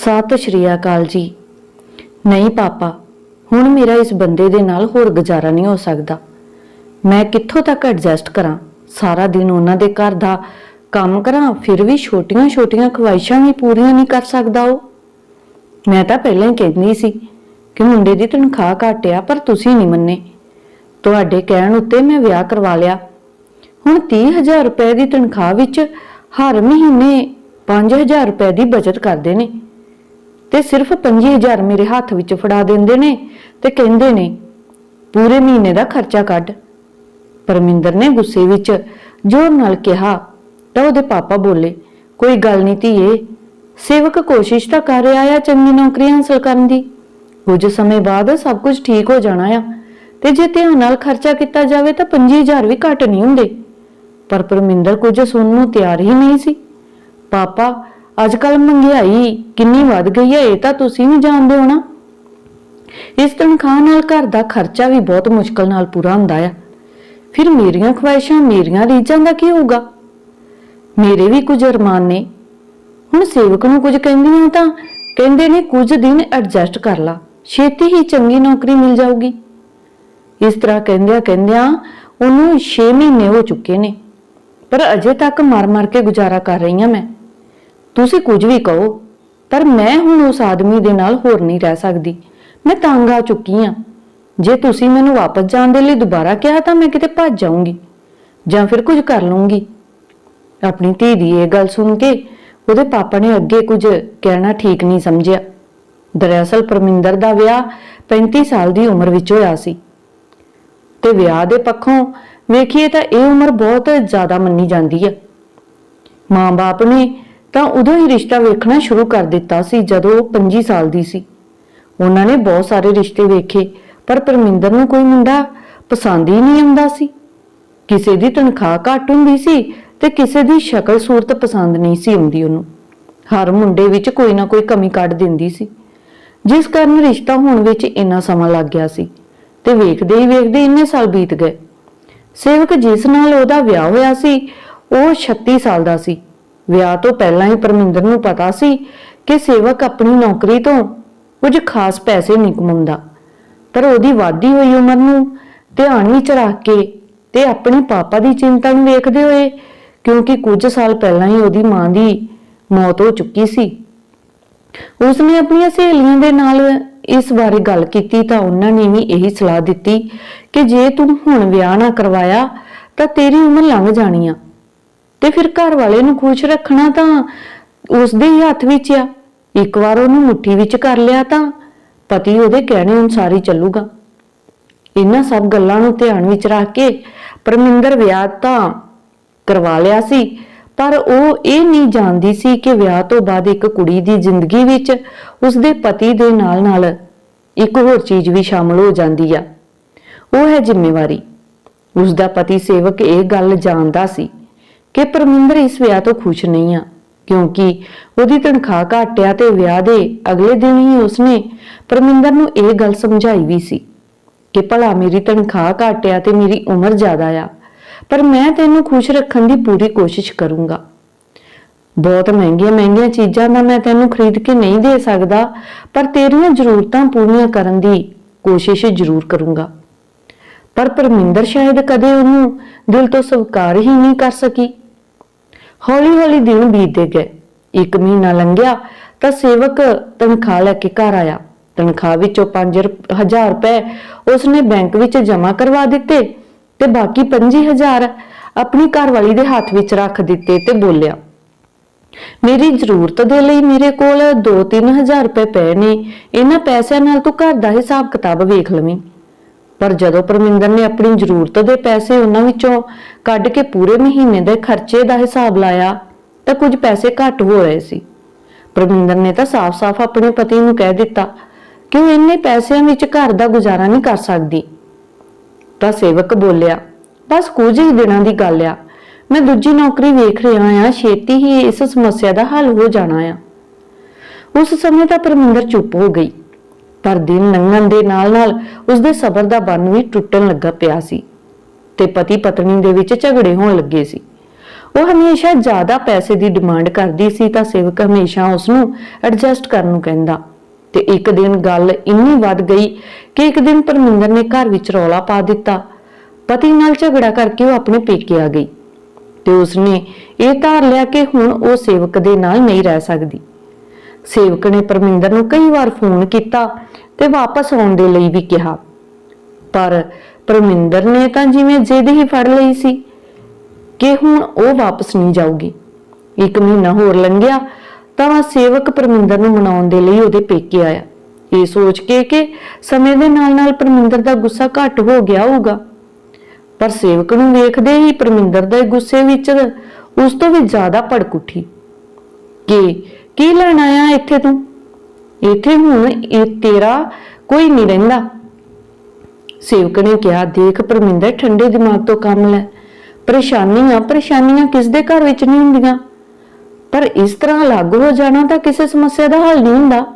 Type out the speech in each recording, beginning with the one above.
ਸਤਿ ਸ਼੍ਰੀ ਅਕਾਲ ਜੀ। ਨਹੀਂ ਪਾਪਾ, ਹੁਣ ਮੇਰਾ ਇਸ ਬੰਦੇ ਦੇ ਨਾਲ ਹੋਰ ਗੁਜ਼ਾਰਾ ਨਹੀਂ ਹੋ ਸਕਦਾ। ਮੈਂ ਕਿੱਥੋਂ ਤੱਕ ਐਡਜਸਟ ਕਰਾਂ? ਸਾਰਾ ਦਿਨ ਉਹਨਾਂ ਦੇ ਘਰ ਦਾ ਕੰਮ ਕਰਾਂ, ਫਿਰ ਵੀ ਛੋਟੀਆਂ-ਛੋਟੀਆਂ ਖਵਾਇਸ਼ਾਂ ਵੀ ਪੂਰੀਆਂ ਨਹੀਂ ਕਰ ਸਕਦਾ ਉਹ। ਮੈਂ ਤਾਂ ਪਹਿਲਾਂ ਹੀ ਕਹਿੰਦੀ ਸੀ ਕਿ ਮੁੰਡੇ ਦੀ ਤਨਖਾਹ ਘੱਟ ਆ, ਪਰ ਤੁਸੀਂ ਨਹੀਂ ਮੰਨੇ। ਤੁਹਾਡੇ ਕਹਿਣ ਉੱਤੇ ਮੈਂ ਵਿਆਹ ਕਰਵਾ ਲਿਆ। ਹੁਣ 30000 ਰੁਪਏ ਦੀ ਤਨਖਾਹ ਵਿੱਚ ਹਰ ਮਹੀਨੇ 5000 ਰੁਪਏ ਦੀ ਬਚਤ ਕਰਦੇ ਨੇ। ਤੇ ਸਿਰਫ 5000 ਮੇਰੇ ਹੱਥ ਵਿੱਚ ਫੜਾ ਦਿੰਦੇ ਨੇ ਤੇ ਕਹਿੰਦੇ ਨੇ, ਪੂਰੇ ਮਹੀਨੇ ਦਾ ਖਰਚਾ ਕੱਢ। ਪਰਮਿੰਦਰ ਨੇ ਗੁੱਸੇ ਵਿੱਚ ਜ਼ੋਰ ਨਾਲ ਕਿਹਾ, ਤਾਂ ਉਹਦੇ ਪਾਪਾ ਬੋਲੇ, ਕੋਈ ਗੱਲ ਨਹੀਂ ਧੀਏ, ਸੇਵਕ ਕੋਸ਼ਿਸ਼ ਤਾਂ ਕਰ ਰਿਹਾ ਆ ਚੰਗੀ ਨੌਕਰੀ ਹਾਸਲ ਕਰਨ ਦੀ। ਕੁਝ ਸਮੇਂ ਬਾਅਦ ਸਭ ਕੁਝ ਠੀਕ ਹੋ ਜਾਣਾ ਆ ਤੇ ਜੇ ਧਿਆਨ ਨਾਲ ਖਰਚਾ ਕੀਤਾ ਜਾਵੇ ਤਾਂ 25000 ਵੀ ਘੱਟ ਨਹੀਂ ਹੁੰਦੇ। ਪਰ ਪਰਮਿੰਦਰ ਕੁਝ ਸੁਣਨ ਨੂੰ ਤਿਆਰ ਹੀ ਨਹੀਂ ਸੀ। ਪਾਪਾ ਅੱਜ ਕੱਲ ਮਹਿੰਗਾਈ ਕਿੰਨੀ ਵੱਧ ਗਈ ਹੈ, ਇਹ ਤਾਂ ਤੁਸੀਂ ਵੀ ਜਾਣਦੇ ਹੋ ਨਾ ਇਸ ਤਨਖਾਹ ਨਾਲ ਘਰ ਦਾ ਖਰਚਾ ਵੀ ਬਹੁਤ ਮੁਸ਼ਕਲ ਨਾਲ ਪੂਰਾ ਹੁੰਦਾ ਆ। ਫਿਰ ਮੇਰੀਆਂ ਖੁਆਇਸ਼ਾਂ, ਮੇਰੀਆਂ ਰੀਝਾਂ ਦਾ ਕੀ ਹੋਊਗਾ? ਮੇਰੇ ਵੀ ਕੁਝ ਅਰਮਾਨ ਨੇ। ਹੁਣ ਸੇਵਕ ਨੂੰ ਕੁਝ ਕਹਿੰਦੀਆਂ ਤਾਂ ਕਹਿੰਦੇ ਨੇ, ਕੁਝ ਦਿਨ ਐਡਜਸਟ ਕਰ ਲਾ, ਛੇਤੀ ਹੀ ਚੰਗੀ ਨੌਕਰੀ ਮਿਲ ਜਾਊਗੀ। ਇਸ ਤਰ੍ਹਾਂ ਕਹਿੰਦਿਆਂ ਕਹਿੰਦਿਆਂ ਉਹਨੂੰ 6 ਮਹੀਨੇ ਹੋ ਚੁੱਕੇ ਨੇ, ਪਰ ਅਜੇ ਤੱਕ ਮਰ-ਮਰ ਕੇ ਗੁਜ਼ਾਰਾ ਕਰ ਰਹੀ ਹਾਂ ਮੈਂ। ਤੁਸੀਂ ਕੁਝ ਵੀ ਕਹੋ, ਪਰ ਮੈਂ ਹੁਣ ਉਸ ਆਦਮੀ ਦੇ ਨਾਲ ਹੋਰ ਨਹੀਂ ਰਹਿ ਸਕਦੀ। ਮੈਂ ਤੰਗ ਆ ਚੁੱਕੀ ਹਾਂ ਜੇ ਤੁਸੀਂ ਮੈਨੂੰ ਵਾਪਸ ਜਾਣ ਦੇ ਲਈ ਦੁਬਾਰਾ ਕਿਹਾ ਤਾਂ ਮੈਂ ਕਿਤੇ ਭੱਜ ਜਾਊਂਗੀ ਜਾਂ ਫਿਰ ਕੁਝ ਕਰ ਲਵਾਂਗੀ ਆਪਣੀ ਧੀ ਦੀ ਇਹ ਗੱਲ ਸੁਣ ਕੇ ਉਹਦੇ ਪਾਪਾ ਨੇ ਅੱਗੇ ਕੁਝ ਕਹਿਣਾ ਠੀਕ ਨਹੀਂ ਸਮਝਿਆ। ਦਰਅਸਲ ਪਰਮਿੰਦਰ ਦਾ ਵਿਆਹ 35 ਸਾਲ ਦੀ ਉਮਰ ਵਿੱਚ ਹੋਇਆ ਸੀ। ਤੇ ਵਿਆਹ ਦੇ ਪੱਖੋਂ ਵੇਖੀਏ ਤਾਂ ਇਹ ਉਮਰ ਬਹੁਤ ਜ਼ਿਆਦਾ ਮੰਨੀ ਜਾਂਦੀ ਹੈ। ਮਾਂ-ਬਾਪ ਨੇ ਤਾਂ ਉਦੋਂ ਹੀ ਰਿਸ਼ਤਾ ਵੇਖਣਾ ਸ਼ੁਰੂ ਕਰ ਦਿੱਤਾ ਸੀ, ਜਦੋਂ ਉਹ 25 ਸਾਲ ਦੀ ਸੀ। ਉਹਨਾਂ ਨੇ ਬਹੁਤ ਸਾਰੇ ਰਿਸ਼ਤੇ ਵੇਖੇ, ਪਰ ਪਰਮਿੰਦਰ ਨੂੰ ਕੋਈ ਮੁੰਡਾ ਪਸੰਦ ਹੀ ਨਹੀਂ ਆਉਂਦਾ ਸੀ। ਕਿਸੇ ਦੀ ਤਨਖਾਹ ਘੱਟ ਹੁੰਦੀ ਸੀ ਤੇ ਕਿਸੇ ਦੀ ਸ਼ਕਲ ਸੂਰਤ ਪਸੰਦ ਨਹੀਂ ਸੀ ਆਉਂਦੀ ਉਹਨੂੰ। ਹਰ ਮੁੰਡੇ ਵਿੱਚ ਕੋਈ ਨਾ ਕੋਈ ਕਮੀ ਕੱਢ ਦਿੰਦੀ ਸੀ। ਜਿਸ ਕਾਰਨ ਰਿਸ਼ਤਾ ਹੋਣ ਵਿੱਚ ਇੰਨਾ ਸਮਾਂ ਲੱਗ ਗਿਆ ਸੀ ਤੇ ਵੇਖਦੇ ਹੀ ਵੇਖਦੇ ਇੰਨੇ ਸਾਲ ਬੀਤ ਗਏ। ਸੇਵਕ ਜਿਸ ਨਾਲ ਉਹਦਾ ਵਿਆਹ ਹੋਇਆ ਸੀ, ਉਹ 36 ਸਾਲ ਦਾ ਸੀ। ਵਿਆਹ ਤੋਂ ਪਹਿਲਾਂ ਹੀ ਪਰਮਿੰਦਰ ਨੂੰ ਪਤਾ ਸੀ ਕਿ ਸੇਵਕ ਆਪਣੀ ਨੌਕਰੀ ਤੋਂ ਕੁਝ ਖਾਸ ਪੈਸੇ ਨਹੀਂ ਕਮਾਉਂਦਾ। ਪਰ ਉਹਦੀ ਵਾਧੀ ਹੋਈ ਉਮਰ ਨੂੰ ਧਿਆਨ ਵਿੱਚ ਰੱਖ ਕੇ ਤੇ ਆਪਣੇ ਪਾਪਾ ਦੀ ਚਿੰਤਾ ਨੂੰ ਵੇਖਦੇ ਹੋਏ, ਕਿਉਂਕਿ ਕੁਝ ਸਾਲ ਪਹਿਲਾਂ ਹੀ ਉਹਦੀ ਮਾਂ ਦੀ ਮੌਤ ਹੋ ਚੁੱਕੀ ਸੀ। ਉਸਨੇ ਆਪਣੀਆਂ ਸਹੇਲੀਆਂ ਦੇ ਨਾਲ ਇਸ ਬਾਰੇ ਗੱਲ ਕੀਤੀ ਤਾਂ ਉਹਨਾਂ ਨੇ ਵੀ ਇਹੀ ਸਲਾਹ ਦਿੱਤੀ ਕਿ ਜੇ ਤੂੰ ਹੁਣ ਵਿਆਹ ਨਾ ਕਰਵਾਇਆ ਤਾਂ ਤੇਰੀ ਉਮਰ ਲੰਘ ਜਾਣੀ ਆ। ਤੇ ਫਿਰ ਘਰ ਵਾਲੇ ਨੂੰ ਖੁਸ਼ ਰੱਖਣਾ ਤਾਂ ਉਸਦੇ ਹੀ ਹੱਥ ਵਿੱਚ ਆ। ਇੱਕ ਵਾਰ ਉਹਨੂੰ ਮੁੱਠੀ ਵਿੱਚ ਕਰ ਲਿਆ ਤਾਂ ਪਤੀ ਉਹਦੇ ਕਹਿਣੇ ਅਨੁਸਾਰ ਹੀ ਚੱਲੂਗਾ। ਇਹਨਾਂ ਸਭ ਗੱਲਾਂ ਨੂੰ ਧਿਆਨ ਵਿੱਚ ਰੱਖ ਕੇ ਪਰਮਿੰਦਰ ਵਿਆਹ ਤਾਂ ਕਰਵਾ ਲਿਆ ਸੀ, ਪਰ ਉਹ ਇਹ ਨਹੀਂ ਜਾਣਦੀ ਸੀ ਕਿ ਵਿਆਹ ਤੋਂ ਬਾਅਦ ਇੱਕ ਕੁੜੀ ਦੀ ਜ਼ਿੰਦਗੀ ਵਿੱਚ ਉਸਦੇ ਪਤੀ ਦੇ ਨਾਲ-ਨਾਲ ਇੱਕ ਹੋਰ ਚੀਜ਼ ਵੀ ਸ਼ਾਮਲ ਹੋ ਜਾਂਦੀ ਆ। ਉਹ ਹੈ ਜ਼ਿੰਮੇਵਾਰੀ। ਉਸਦਾ ਪਤੀ ਸੇਵਕ ਇਹ ਗੱਲ ਜਾਣਦਾ ਸੀ ਕਿ ਪਰਮਿੰਦਰ ਇਸ ਵਿਆਹ ਤੋਂ ਖੁਸ਼ ਨਹੀਂ ਆ, ਕਿਉਂਕਿ ਉਹਦੀ ਤਨਖਾਹ ਘੱਟ ਆ ਤੇ ਵਿਆਹ ਦੇ ਅਗਲੇ ਦਿਨ ਹੀ ਉਸਨੇ ਪਰਮਿੰਦਰ ਨੂੰ ਇਹ ਗੱਲ ਸਮਝਾਈ ਵੀ ਸੀ ਕਿ ਭਲਾ ਮੇਰੀ ਤਨਖਾਹ ਘੱਟ ਆ ਤੇ ਮੇਰੀ ਉਮਰ ਜ਼ਿਆਦਾ ਆ, ਪਰ ਮੈਂ ਤੈਨੂੰ ਖੁਸ਼ ਰੱਖਣ ਦੀ ਪੂਰੀ ਕੋਸ਼ਿਸ਼ ਕਰੂੰਗਾ। ਬਹੁਤ ਮਹਿੰਗੀਆਂ ਮਹਿੰਗੀਆਂ ਚੀਜ਼ਾਂ ਦਾ ਮੈਂ ਤੈਨੂੰ ਖਰੀਦ ਕੇ ਨਹੀਂ ਦੇ ਸਕਦਾ, ਪਰ ਤੇਰੀਆਂ ਜ਼ਰੂਰਤਾਂ ਪੂਰੀਆਂ ਕਰਨ ਦੀ ਕੋਸ਼ਿਸ਼ ਜ਼ਰੂਰ ਕਰੂੰਗਾ। ਪਰ ਪਰਮਿੰਦਰ ਸ਼ਾਇਦ ਕਦੇ ਉਹਨੂੰ ਦਿਲ ਤੋਂ ਸਵੀਕਾਰ ਹੀ ਨਹੀਂ ਕਰ ਸਕੀ। ਹੌਲੀ-ਹੌਲੀ ਦਿਨ ਬੀਤਦੇ ਗਏ। ਇੱਕ ਮਹੀਨਾ ਲੰਘਿਆ ਤਾਂ ਸੇਵਕ ਤਨਖਾਹ ਲੈ ਕੇ ਘਰ ਆਇਆ। ਤਨਖਾਹ ਵਿੱਚੋਂ 5000 ਰੁਪਏ ਉਸਨੇ ਬੈਂਕ ਵਿੱਚ ਜਮ੍ਹਾਂ ਕਰਵਾ ਦਿੱਤੇ ਤੇ ਬਾਕੀ 25000 ਆਪਣੀ ਘਰਵਾਲੀ ਦੇ ਹੱਥ ਵਿੱਚ ਰੱਖ ਦਿੱਤੇ ਤੇ ਬੋਲਿਆ, ਮੇਰੀ ਜ਼ਰੂਰਤ ਦੇ ਲਈ ਮੇਰੇ ਕੋਲ 2-3000 ਰੁਪਏ ਪਏ ਨੇ। ਇਹਨਾਂ ਪੈਸਿਆਂ ਨਾਲ ਤੂੰ ਘਰ ਦਾ ਹਿਸਾਬ ਕਿਤਾਬ ਵੇਖ ਲਵੀਂ। ਪਰ ਜਦੋਂ ਪਰਮਿੰਦਰ ਨੇ ਆਪਣੀ ਜ਼ਰੂਰਤ ਦੇ ਪੈਸੇ ਉਹਨਾਂ ਵਿੱਚੋਂ ਕੱਢ ਕੇ ਪੂਰੇ ਮਹੀਨੇ ਦੇ ਖਰਚੇ ਦਾ ਹਿਸਾਬ ਲਾਇਆ, ਤਾਂ ਕੁਝ ਪੈਸੇ ਘੱਟ ਹੋ ਰਹੇ ਸੀ। ਪਰਮਿੰਦਰ ਨੇ ਤਾਂ ਸਾਫ਼-ਸਾਫ਼ ਆਪਣੇ ਪਤੀ ਨੂੰ ਕਹਿ ਦਿੱਤਾ ਕਿ ਉਹ ਇੰਨੇ ਪੈਸਿਆਂ ਵਿੱਚ ਘਰ ਦਾ ਗੁਜ਼ਾਰਾ ਨਹੀਂ ਕਰ ਸਕਦੀ। ਤਾਂ ਸੇਵਕ ਬੋਲਿਆ, ਬਸ ਕੁਝ ਹੀ ਦਿਨਾਂ ਦੀ ਗੱਲ ਆ। ਮੈਂ ਦੂਜੀ ਨੌਕਰੀ ਵੇਖ ਰਿਹਾ ਆ ਛੇਤੀ ਹੀ ਇਸ ਸਮੱਸਿਆ ਦਾ ਹੱਲ ਹੋ ਜਾਣਾ ਆ। ਉਸ ਸਮੇਂ ਤਾਂ ਪਰਮਿੰਦਰ ਚੁੱਪ ਹੋ ਗਈ। ਪਰ ਦਿਨ ਲੰਘਣ ਦੇ ਨਾਲ-ਨਾਲ ਉਸਦੇ ਸਬਰ ਦਾ ਬੰਨ ਵੀ ਟੁੱਟਣ ਲੱਗਾ ਪਿਆ ਸੀ ਤੇ ਪਤੀ ਪਤਨੀ ਦੇ ਵਿੱਚ ਝਗੜੇ ਹੋਣ ਲੱਗੇ ਸੀ। ਉਹ ਹਮੇਸ਼ਾ ਜ਼ਿਆਦਾ ਪੈਸੇ ਦੀ ਡਿਮਾਂਡ ਕਰਦੀ ਸੀ ਤਾਂ ਸੇਵਕ ਹਮੇਸ਼ਾ ਉਸ ਨੂੰ ਐਡਜਸਟ ਕਰਨ ਨੂੰ ਕਹਿੰਦਾ ਤੇ ਇੱਕ ਦਿਨ ਗੱਲ ਇੰਨੀ ਵੱਧ ਗਈ ਕਿ ਇੱਕ ਦਿਨ ਪਰਮਿੰਦਰ ਨੇ ਘਰ ਵਿੱਚ ਰੌਲਾ ਪਾ ਦਿੱਤਾ। ਪਤੀ ਨਾਲ ਝਗੜਾ ਕਰਕੇ ਉਹ ਆਪਣੇ ਪੇਕੇ ਆ ਗਈ ਤੇ ਉਸਨੇ ਇਹ ਧਾਰ ਲਿਆ ਕਿ ਹੁਣ ਉਹ ਸੇਵਕ ਦੇ ਨਾਲ ਨਹੀਂ ਰਹਿ ਸਕਦੀ। ਸੇਵਕ ਨੇ ਪਰਮਿੰਦਰ ਨੂੰ ਕਈ ਵਾਰ ਫੋਨ ਕੀਤਾ ਤੇ ਵਾਪਸ ਆਉਣ ਦੇ ਲਈ ਵੀ ਕਿਹਾ। ਪਰ ਪਰਮਿੰਦਰ ਨੇ ਤਾਂ ਜਿਵੇਂ ਜਿੱਦ ਹੀ ਫੜ ਲਈ ਸੀ ਕਿ ਹੁਣ ਉਹ ਵਾਪਸ ਨਹੀਂ ਜਾਊਗੀ। ਇੱਕ ਮਹੀਨਾ ਹੋਰ ਲੰਘਿਆ ਤਾਂ ਸੇਵਕ ਪਰਮਿੰਦਰ ਨੂੰ ਮਨਾਉਣ ਦੇ ਲਈ ਉਹਦੇ ਪੇਕੇ ਆਇਆ। ਇਹ ਸੋਚ ਕੇ ਕਿ ਸਮੇਂ ਦੇ ਨਾਲ ਨਾਲ ਪਰਮਿੰਦਰ ਦਾ ਗੁੱਸਾ ਘੱਟ ਹੋ ਗਿਆ ਹੋਊਗਾ। ਪਰ ਸੇਵਕ ਨੂੰ ਵੇਖਦੇ ਹੀ ਪਰਮਿੰਦਰ ਦੇ ਗੁੱਸੇ ਵਿੱਚ ਉਸ ਤੋਂ ਵੀ ਜ਼ਿਆਦਾ ਭੜਕ ਉੱਠੀ ਕਿ ਕੀ ਲੈਣ ਆਇਆ ਇੱਥੇ ਤੂੰ? ਇੱਥੇ ਹੁਣ ਇਹ ਤੇਰਾ ਕੋਈ ਨਹੀਂ ਰਹਿੰਦਾ। ਸੇਵਕ ਨੇ ਕਿਹਾ, ਦੇਖ ਪਰਮਿੰਦਰ, ਠੰਡੇ ਦਿਮਾਗ ਤੋਂ ਕੰਮ ਲੈ। ਪਰੇਸ਼ਾਨੀਆਂ ਪਰੇਸ਼ਾਨੀਆਂ ਕਿਸ ਦੇ ਘਰ ਵਿੱਚ ਨਹੀਂ ਹੁੰਦੀਆਂ? ਪਰ ਇਸ ਤਰ੍ਹਾਂ ਅਲੱਗ ਹੋ ਜਾਣਾ ਤਾਂ ਕਿਸੇ ਸਮੱਸਿਆ ਦਾ ਹੱਲ ਨਹੀਂ ਹੁੰਦਾ।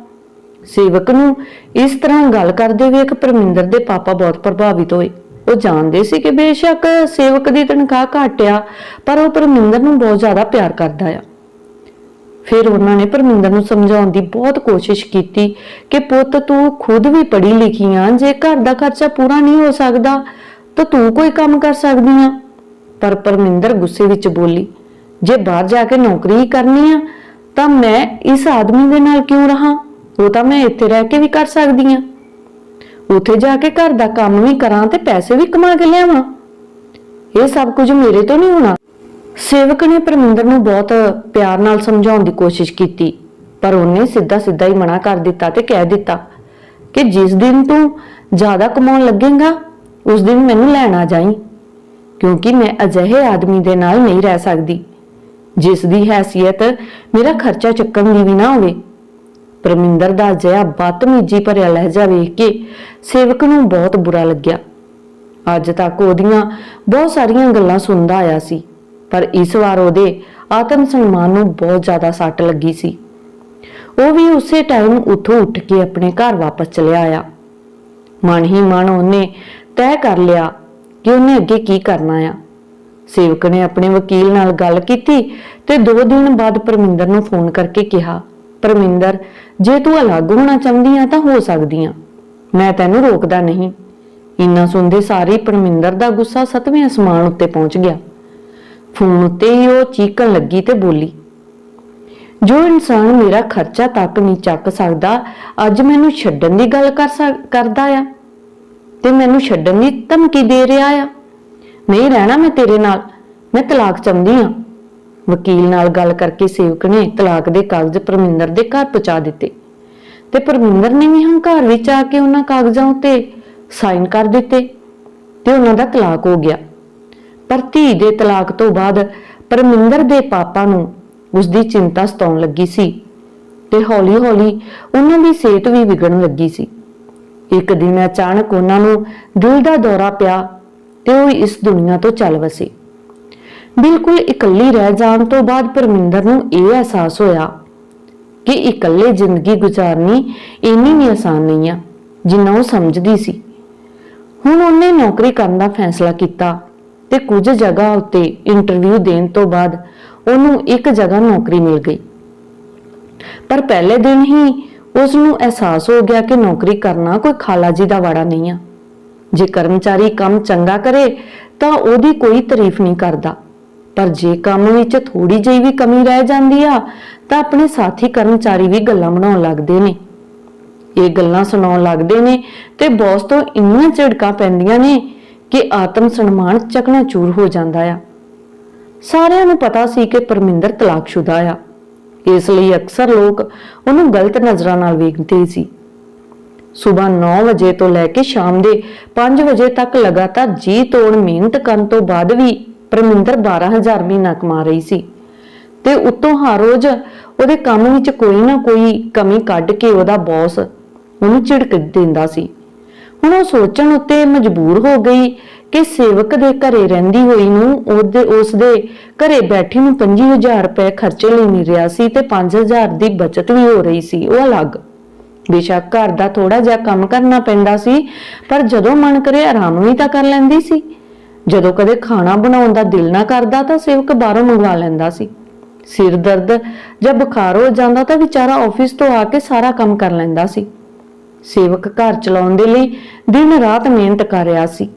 ਸੇਵਕ ਨੂੰ ਇਸ ਤਰ੍ਹਾਂ ਗੱਲ ਕਰਦੇ ਵੇਖ ਪਰਮਿੰਦਰ ਦੇ ਪਾਪਾ ਬਹੁਤ ਪ੍ਰਭਾਵਿਤ ਹੋਏ। ਉਹ ਜਾਣਦੇ ਸੀ ਕਿ ਬੇਸ਼ੱਕ ਸੇਵਕ ਦੀ ਤਨਖਾਹ ਘੱਟ ਆ ਪਰ ਉਹ ਪਰਮਿੰਦਰ ਨੂੰ ਬਹੁਤ ਜ਼ਿਆਦਾ ਪਿਆਰ ਕਰਦਾ ਆ। ਫਿਰ ਉਹਨਾਂ ਨੇ ਪਰਮਿੰਦਰ ਨੂੰ ਸਮਝਾਉਣ ਦੀ ਬਹੁਤ ਕੋਸ਼ਿਸ਼ ਕੀਤੀ ਕਿ ਪੁੱਤ ਤੂੰ ਖੁਦ ਵੀ ਪੜ੍ਹੀ ਲਿਖੀ ਆ, ਜੇ ਘਰ ਦਾ ਖਰਚਾ ਪੂਰਾ ਨਹੀਂ ਹੋ ਸਕਦਾ, ਤਾਂ ਤੂੰ ਕੋਈ ਕੰਮ ਕਰ ਸਕਦੀ ਆ। ਪਰ ਪਰਮਿੰਦਰ ਗੁੱਸੇ ਵਿੱਚ ਬੋਲੀ, ਜੇ ਬਾਹਰ ਜਾ ਕੇ ਨੌਕਰੀ ਹੀ ਕਰਨੀ ਆ, ਤਾਂ ਮੈਂ ਇਸ ਆਦਮੀ ਦੇ ਨਾਲ ਕਿਉਂ ਰਹਾ? ਉਹ ਤਾਂ ਮੈਂ ਇੱਥੇ ਰਹਿ ਕੇ ਵੀ ਕਰ ਸਕਦੀ ਆ। ਉੱਥੇ ਜਾ ਕੇ ਘਰ ਦਾ ਕੰਮ ਵੀ ਕਰਾਂ ਤੇ ਪੈਸੇ ਵੀ ਕਮਾ ਕੇ ਲਿਆਵਾਂ। ਇਹ ਸਭ ਕੁਝ ਮੇਰੇ ਤੋਂ ਨਹੀਂ ਹੋਣਾ। ਸੇਵਕ ਨੇ ਪਰਮਿੰਦਰ ਨੂੰ ਬਹੁਤ ਪਿਆਰ ਨਾਲ ਸਮਝਾਉਣ ਦੀ ਕੋਸ਼ਿਸ਼ ਕੀਤੀ, ਪਰ ਉਹਨੇ ਸਿੱਧਾ ਸਿੱਧਾ ਹੀ ਮਨਾ ਕਰ ਦਿੱਤਾ ਤੇ ਕਹਿ ਦਿੱਤਾ ਕਿ ਜਿਸ ਦਿਨ ਤੂੰ ਜ਼ਿਆਦਾ ਕਮਾਉਣ ਲੱਗੇਗਾ, ਉਸ ਦਿਨ ਮੈਨੂੰ ਲੈਣ ਆ ਜਾਈਂ, ਕਿਉਂਕਿ ਮੈਂ ਅਜਿਹੇ ਆਦਮੀ ਦੇ ਨਾਲ ਨਹੀਂ ਰਹਿ ਸਕਦੀ। ਜਿਸ ਦੀ ਹੈਸੀਅਤ ਮੇਰਾ ਖਰਚਾ ਚੁੱਕਣ ਦੀ ਵੀ ਨਾ ਹੋਵੇ। ਪਰਮਿੰਦਰ ਦਾ ਅਜਿਹਾ ਬਦਤਮੀਜੀ ਭਰਿਆ ਲਹਿਜਾ ਵੇਖ ਕੇ ਸੇਵਕ ਨੂੰ ਬਹੁਤ ਬੁਰਾ ਲੱਗਿਆ। ਅੱਜ ਤੱਕ ਉਹਦੀਆਂ ਬਹੁਤ ਸਾਰੀਆਂ ਗੱਲਾਂ ਸੁਣਦਾ ਆਇਆ ਸੀ। ਪਰ ਇਸ ਵਾਰ ਉਹਦੇ ਆਤਮ ਸਨਮਾਨ ਨੂੰ ਬਹੁਤ ਜ਼ਿਆਦਾ ਸੱਟ ਲੱਗੀ ਸੀ। ਉਹ ਵੀ ਉਸੇ ਟਾਈਮ ਉੱਥੋਂ ਉੱਠ ਕੇ ਆਪਣੇ ਘਰ ਵਾਪਸ ਚਲਿਆ ਆਇਆ। ਮਨ ਹੀ ਮਨ ਉਹਨੇ ਤੈਅ ਕਰ ਲਿਆ ਕਿ ਉਹਨੇ ਅੱਗੇ ਕੀ ਕਰਨਾ ਆ। ਸੇਵਕ ਨੇ ਆਪਣੇ ਵਕੀਲ ਨਾਲ ਗੱਲ ਕੀਤੀ ਤੇ 2 ਦਿਨ ਬਾਅਦ ਪਰਮਿੰਦਰ ਨੂੰ ਫੋਨ ਕਰਕੇ ਕਿਹਾ, ਪਰਮਿੰਦਰ, ਜੇ ਤੂੰ ਅਲੱਗ ਹੋਣਾ ਚਾਹੁੰਦੀ ਆ ਤਾਂ ਹੋ ਸਕਦੀ ਆ ਮੈਂ ਤੈਨੂੰ ਰੋਕਦਾ ਨਹੀਂ। ਇੰਨਾ ਸੁਣਦੇ ਸਾਰੇ ਪਰਮਿੰਦਰ ਦਾ ਗੁੱਸਾ ਸਤਵੇਂ ਅਸਮਾਨ ਉੱਤੇ ਪਹੁੰਚ ਗਿਆ। ਫੋਨ ਉੱਤੇ ਹੀ ਉਹ ਚੀਕਣ ਲੱਗੀ ਤੇ ਬੋਲੀ, ਜੋ ਇਨਸਾਨ ਮੇਰਾ ਖਰਚਾ ਤੱਕ ਨਹੀਂ ਚੱਕ ਸਕਦਾ, ਅੱਜ ਮੈਨੂੰ ਛੱਡਣ ਦੀ ਗੱਲ ਕਰ ਸਕ- ਕਰਦਾ ਆ ਤੇ ਮੈਨੂੰ ਛੱਡਣ ਦੀ ਧਮਕੀ ਦੇ ਰਿਹਾ ਆ। ਨਹੀਂ ਰਹਿਣਾ ਮੈਂ ਤੇਰੇ ਨਾਲ, ਮੈਂ ਤਲਾਕ ਚਾਹੁੰਦੀ ਆ ਵਕੀਲ ਨਾਲ ਗੱਲ ਕਰਕੇ ਸੇਵਕ ਨੇ ਤਲਾਕ ਦੇ ਕਾਗਜ਼ ਪਰਮਿੰਦਰ ਦੇ ਘਰ ਪਹੁੰਚਾ ਦਿੱਤੇ ਤੇ ਪਰਮਿੰਦਰ ਨੇ ਵੀ ਹੰਕਾਰ ਵਿੱਚ ਆ ਕੇ ਉਹਨਾਂ ਕਾਗਜ਼ਾਂ ਉੱਤੇ ਸਾਈਨ ਕਰ ਦਿੱਤੇ ਤੇ ਉਹਨਾਂ ਦਾ ਤਲਾਕ ਹੋ ਗਿਆ। ਪਰ ਧੀ ਦੇ ਤਲਾਕ ਤੋਂ ਬਾਅਦ ਪਰਮਿੰਦਰ ਦੇ ਪਾਪਾ ਨੂੰ ਉਸ ਦੀ ਚਿੰਤਾ ਸਤਾਉਣ ਲੱਗੀ ਸੀ ਤੇ ਹੌਲੀ-ਹੌਲੀ ਉਹਨਾਂ ਦੀ ਸਿਹਤ ਵੀ ਵਿਗੜਨ ਲੱਗੀ ਸੀ। ਇੱਕ ਦਿਨ ਅਚਾਨਕ ਉਹਨਾਂ ਨੂੰ ਦਿਲ ਦਾ ਦੌਰਾ ਪਿਆ ਤੇ ਉਹ ਇਸ ਦੁਨੀਆ ਤੋਂ ਚੱਲ ਵਸੇ। ਬਿਲਕੁਲ ਇਕੱਲੀ ਰਹਿ ਜਾਣ ਤੋਂ ਬਾਅਦ ਪਰਮਿੰਦਰ ਨੂੰ ਇਹ ਅਹਿਸਾਸ ਹੋਇਆ ਕਿ ਇਕੱਲੇ ਜ਼ਿੰਦਗੀ ਗੁਜ਼ਾਰਨੀ ਇੰਨੀ ਵੀ ਆਸਾਨ ਨਹੀਂ ਆ, ਜਿੰਨਾ ਉਹ ਸਮਝਦੀ ਸੀ। ਹੁਣ ਉਹਨੇ ਨੌਕਰੀ ਕਰਨ ਦਾ ਫੈਸਲਾ ਕੀਤਾ ਤੇ ਕੁਝ ਜਗ੍ਹਾ ਉੱਤੇ ਇੰਟਰਵਿਊ ਦੇਣ ਤੋਂ ਬਾਅਦ ਉਹਨੂੰ ਇੱਕ ਜਗ੍ਹਾ ਨੌਕਰੀ ਮਿਲ ਗਈ। ਪਰ ਪਹਿਲੇ ਦਿਨ ਹੀ ਉਸ ਨੂੰ ਅਹਿਸਾਸ ਹੋ ਗਿਆ ਕਿ ਨੌਕਰੀ ਕਰਨਾ ਕੋਈ ਖਾਲਾ ਜੀ ਦਾ ਵਾੜਾ ਨਹੀਂ ਆ। ਜੇ ਕਰਮਚਾਰੀ ਕੰਮ ਚੰਗਾ ਕਰੇ, ਤਾਂ ਉਹਦੀ ਕੋਈ ਤਾਰੀਫ ਨਹੀਂ ਕਰਦਾ। ਪਰ ਜੇ ਕੰਮ ਵਿੱਚ ਥੋੜੀ ਜਿਹੀ ਵੀ ਕਮੀ ਰਹਿ ਜਾਂਦੀ ਆ, ਤਾਂ ਆਪਣੇ ਸਾਥੀ ਕਰਮਚਾਰੀ ਵੀ ਗੱਲਾਂ ਬਣਾਉਣ ਲੱਗਦੇ ਨੇ। ਇਹ ਗੱਲਾਂ ਸੁਣਾਉਣ ਲੱਗਦੇ ਨੇ ਤੇ ਬੌਸ ਤੋਂ ਇੰਨੀਆਂ ਝਿੜਕਾਂ ਪੈਂਦੀਆਂ ਨੇ ਕਿ ਆਤਮ ਸਨਮਾਨ ਚਕਨਾਚੂਰ ਹੋ ਜਾਂਦਾ ਆ। ਸਾਰਿਆਂ ਨੂੰ ਪਤਾ ਸੀ ਕਿ ਪਰਮਿੰਦਰ ਤਲਾਕਸ਼ੁਦਾ ਆ। ਇਸ ਲਈ ਅਕਸਰ ਲੋਕ ਉਹਨੂੰ ਗਲਤ ਨਜ਼ਰਾਂ ਨਾਲ ਵੇਖਦੇ ਸੀ। ਸਵੇਰ 9 ਵਜੇ ਤੋਂ ਲੈ ਕੇ ਸ਼ਾਮ ਦੇ 5 ਵਜੇ ਤੱਕ ਲਗਾਤਾਰ ਜੀ ਤੋੜ ਮਿਹਨਤ ਕਰਨ ਤੋਂ ਬਾਅਦ ਵੀ ਪਰਮਿੰਦਰ 12000 ਮਹੀਨਾ ਕਮਾ ਰਹੀ ਸੀ। ਤੇ ਉੱਤੋਂ ਹਰ ਰੋਜ਼ ਉਹਦੇ ਕੰਮ ਵਿੱਚ ਕੋਈ ਨਾ ਕੋਈ ਕਮੀ ਕੱਢ ਕੇ ਉਹਦਾ ਬੌਸ ਉਹਨੂੰ ਝਿੜਕ ਦਿੰਦਾ ਸੀ। ਹੁਣ ਉਹ ਸੋਚਣ ਉੱਤੇ ਮਜਬੂਰ ਹੋ ਗਈ ਕਿ ਸੇਵਕ ਦੇ ਘਰੇ ਰਹਿੰਦੀ ਹੋਈ ਨੂੰ ਉਹਦੇ ਉਸ ਦੇ ਘਰੇ ਬੈਠੀ ਨੂੰ 25000 ਰੁਪਏ ਖਰਚੇ ਲਈ ਮਿਲ ਰਿਹਾ ਸੀ ਤੇ 5000 ਦੀ ਬਚਤ ਵੀ ਹੋ ਰਹੀ ਸੀ। ਉਹ ਅਲੱਗ। ਬੇਸ਼ੱਕ ਘਰ ਦਾ ਥੋੜਾ ਜਿਹਾ ਕੰਮ ਕਰਨਾ ਪੈਂਦਾ ਸੀ, ਪਰ ਜਦੋਂ ਮਨ ਕਰੇ ਆਰਾਮ ਵੀ ਤਾਂ ਕਰ ਲੈਂਦੀ ਸੀ। ਜਦੋਂ ਕਦੇ ਖਾਣਾ ਬਣਾਉਣ ਦਾ ਦਿਲ ਨਾ ਕਰਦਾ ਤਾਂ ਸੇਵਕ ਬਾਹਰੋਂ ਮੰਗਵਾ ਲੈਂਦਾ ਸੀ। ਸਿਰ ਦਰਦ ਜਾਂ ਬੁਖਾਰ ਹੋ ਜਾਂਦਾ ਤਾਂ ਵਿਚਾਰਾ ਆਫਿਸ ਤੋਂ ਆ ਕੇ ਸਾਰਾ ਕੰਮ ਕਰ ਲੈਂਦਾ ਸੀ। ਸੇਵਕ ਘਰ ਚਲਾਉਣ ਦੇ ਲਈ ਦਿਨ ਰਾਤ ਮਿਹਨਤ ਕਰ ਰਿਹਾ ਸੀ।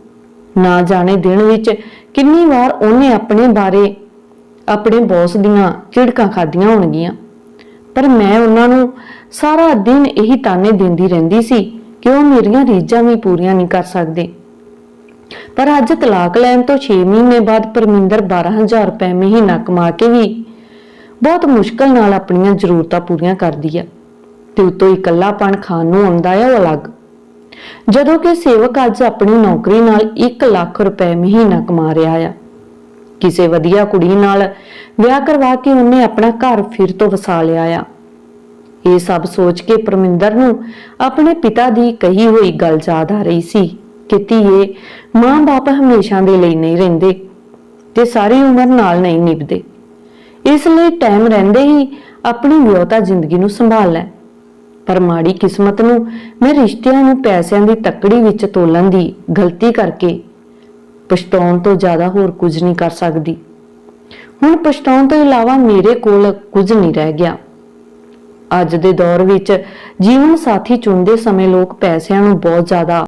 ਨਾ ਜਾਣੇ ਦਿਨ ਵਿੱਚ ਕਿੰਨੀ ਵਾਰ ਉਹਨੇ ਆਪਣੇ ਬਾਰੇ ਆਪਣੇ ਬੌਸ ਦੀਆਂ ਝਿੜਕਾਂ ਖਾਧੀਆਂ ਹੋਣਗੀਆਂ। ਪਰ ਮੈਂ ਉਹਨਾਂ ਨੂੰ ਸਾਰਾ ਦਿਨ ਇਹੀ ਤਾਨੇ ਦਿੰਦੀ ਰਹਿੰਦੀ ਸੀ ਕਿ ਉਹ ਮੇਰੀਆਂ ਰੀਝਾਂ ਵੀ ਪੂਰੀਆਂ ਨਹੀਂ ਕਰ ਸਕਦੇ। ਪਰ ਅੱਜ ਤਲਾਕ ਲੈਣ ਤੋਂ 6 ਮਹੀਨੇ ਬਾਅਦ ਪਰਮਿੰਦਰ 12000 ਰੁਪਏ ਮਹੀਨਾ ਕਮਾ ਕੇ ਵੀ ਬਹੁਤ ਮੁਸ਼ਕਲ ਨਾਲ ਆਪਣੀਆਂ ਜ਼ਰੂਰਤਾਂ ਪੂਰੀਆਂ ਕਰਦੀ ਆ। ਤੇ ਉਤੋਂ ਇਕੱਲਾਪਣ ਖਾਣ ਨੂੰ ਆਉਂਦਾ ਆ ਉਹ ਅਲੱਗ। ਜਦੋਂ ਕਿ ਸੇਵਕ ਅੱਜ ਆਪਣੀ ਨੌਕਰੀ ਨਾਲ 1 ਲੱਖ ਰੁਪਏ ਮਹੀਨਾ ਕਮਾ ਰਿਹਾ ਆ। ਕਿਸੇ ਵਧੀਆ ਕੁੜੀ ਨਾਲ ਵਿਆਹ ਕਰਵਾ ਕੇ ਉਹਨੇ ਆਪਣਾ ਘਰ ਫਿਰ ਤੋਂ ਵਸਾ ਲਿਆ ਆ। ਇਹ ਸਭ ਸੋਚ ਕੇ ਪਰਮਿੰਦਰ ਨੂੰ ਆਪਣੇ ਪਿਤਾ ਦੀ ਕਹੀ ਹੋਈ ਗੱਲ ਯਾਦ ਆ ਰਹੀ ਸੀ ਕਿ ਧੀਏ, ਮਾਂ-ਬਾਪ ਹਮੇਸ਼ਾ ਦੇ ਲਈ ਨਹੀਂ ਰਹਿੰਦੇ ਤੇ ਸਾਰੀ ਉਮਰ ਨਾਲ ਨਹੀਂ ਨਿਭਦੇ। ਇਸ ਲਈ ਟਾਈਮ ਰਹਿੰਦੇ ਹੀ ਆਪਣੀ ਵਿਆਹਤਾ ਜ਼ਿੰਦਗੀ ਨੂੰ ਸੰਭਾਲ ਲੈ। ਪਰ ਮਾੜੀ ਕਿਸਮਤ ਨੂੰ ਮੈਂ ਰਿਸ਼ਤਿਆਂ ਨੂੰ ਪੈਸਿਆਂ ਦੀ ਤੱਕੜੀ ਵਿੱਚ ਤੋਲਣ ਦੀ ਗਲਤੀ ਕਰਕੇ ਪਛਤਾਉਣ ਤੋਂ ਜ਼ਿਆਦਾ ਹੋਰ ਕੁਝ ਨਹੀਂ ਕਰ ਸਕਦੀ। ਹੁਣ ਪਛਤਾਉਣ ਤੋਂ ਇਲਾਵਾ ਮੇਰੇ ਕੋਲ ਕੁਝ ਨਹੀਂ ਰਹਿ ਗਿਆ। ਅੱਜ ਦੇ ਦੌਰ ਵਿੱਚ ਜੀਵਨ ਸਾਥੀ ਚੁਣਦੇ ਸਮੇਂ ਲੋਕ ਪੈਸਿਆਂ ਨੂੰ ਬਹੁਤ ਜ਼ਿਆਦਾ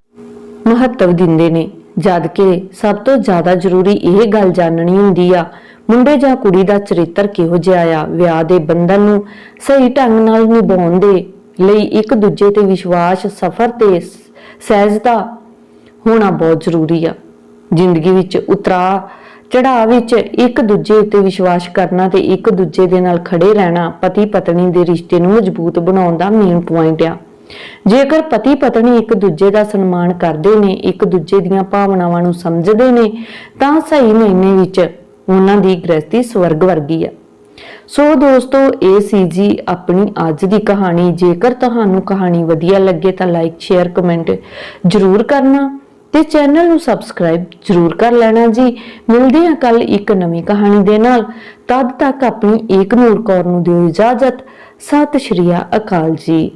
ਮਹੱਤਵ ਦਿੰਦੇ ਨੇ, ਜਦ ਕਿ ਸਭ ਤੋਂ ਜ਼ਿਆਦਾ ਜ਼ਰੂਰੀ ਇਹ ਗੱਲ ਜਾਣਨੀ ਹੁੰਦੀ ਆ, ਮੁੰਡੇ ਜਾਂ ਕੁੜੀ ਦਾ ਚਰਿੱਤਰ ਕਿਹੋ ਜਿਹਾ ਆ, ਵਿਆਹ ਦੇ ਬੰਧਨ ਨੂੰ ਸਹੀ ਢੰਗ ਨਾਲ ਨਿਭਾਉਣ ਦੇ ਲਈ ਇੱਕ ਦੂਜੇ ਤੇ ਵਿਸ਼ਵਾਸ, ਸਫਰ ਤੇ ਸਹਿਜਤਾ ਹੋਣਾ ਬਹੁਤ ਜ਼ਰੂਰੀ ਆ। ਜ਼ਿੰਦਗੀ ਵਿੱਚ ਉਤਰਾ ਚੜਾਅ ਵਿੱਚ ਇੱਕ ਦੂਜੇ ਉੱਤੇ ਵਿਸ਼ਵਾਸ ਕਰਨਾ ਤੇ ਇੱਕ ਦੂਜੇ ਦੇ ਨਾਲ ਖੜੇ ਰਹਿਣਾ ਪਤੀ ਪਤਨੀ ਦੇ ਰਿਸ਼ਤੇ ਨੂੰ ਮਜ਼ਬੂਤ ਬਣਾਉਣ ਦਾ ਮੇਨ ਪੁਆਇੰਟ ਆ। ਜੇਕਰ ਪਤੀ ਪਤਨੀ ਇੱਕ ਦੂਜੇ ਦਾ ਸਨਮਾਨ ਕਰਦੇ ਨੇ, ਇੱਕ ਦੂਜੇ ਦੀਆਂ ਭਾਵਨਾਵਾਂ ਨੂੰ ਸਮਝਦੇ ਨੇ, ਤਾਂ ਸਹੀ ਮਹੀਨੇ ਵਿੱਚ ਉਹਨਾਂ ਦੀ ਗ੍ਰਸਤੀ ਸਵਰਗ ਵਰਗੀ ਆ। ਸੋ ਦੋਸਤੋ, ਇਹ ਸੀ ਜੀ ਆਪਣੀ ਅੱਜ ਦੀ ਕਹਾਣੀ। ਜੇਕਰ ਤੁਹਾਨੂੰ ਕਹਾਣੀ ਵਧੀਆ ਲੱਗੇ ਤਾਂ ਲਾਈਕ ਸ਼ੇਅਰ ਕਮੈਂਟ ਜਰੂਰ ਕਰਨਾ ਤੇ ਚੈਨਲ ਨੂੰ ਸਬਸਕ੍ਰਾਈਬ ਜਰੂਰ ਕਰ ਲੈਣਾ ਜੀ। ਮਿਲਦੇ ਹਾਂ ਕੱਲ ਇੱਕ ਨਵੀਂ ਕਹਾਣੀ ਦੇ ਨਾਲ। ਤਦ ਤੱਕ ਆਪਣੀ ਏਕ ਨੂਰ ਕੌਰ ਨੂੰ ਦਿਓ ਇਜਾਜ਼ਤ। ਸਤਿ ਸ਼੍ਰੀ ਅਕਾਲ ਜੀ।